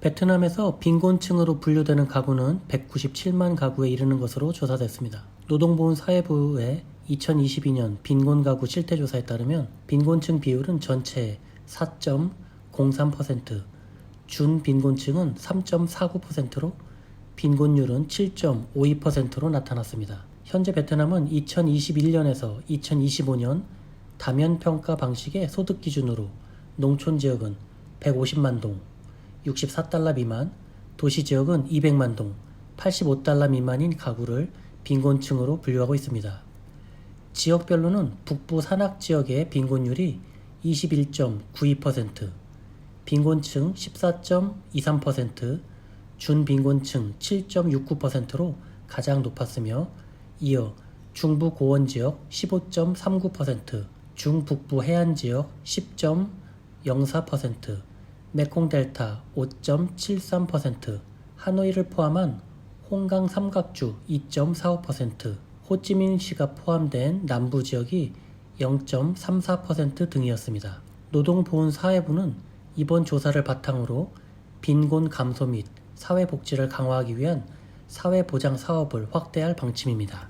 베트남에서 빈곤층으로 분류되는 가구는 197만 가구에 이르는 것으로 조사됐습니다. 노동보훈 사회부의 2022년 빈곤 가구 실태 조사에 따르면 빈곤층 비율은 전체의 4.03%, 준 빈곤층은 3.49%로 빈곤율은 7.52%로 나타났습니다. 현재 베트남은 2021년에서 2025년 다면 평가 방식의 소득 기준으로 농촌 지역은 150만 동, 64달러 미만, 도시 지역은 200만 동, 85달러 미만인 가구를 빈곤층으로 분류하고 있습니다. 지역별로는 북부 산악 지역의 빈곤율이 21.92%, 빈곤층 14.23%, 준빈곤층 7.69%로 가장 높았으며 이어 중부 고원 지역 15.39%, 중북부 해안 지역 10.04%, 메콩 델타 5.73%, 하노이를 포함한 홍강 삼각주 2.45%, 호찌민시가 포함된 남부 지역이 0.34% 등이었습니다. 노동보훈사회부는 이번 조사를 바탕으로 빈곤 감소 및 사회복지를 강화하기 위한 사회보장 사업을 확대할 방침입니다.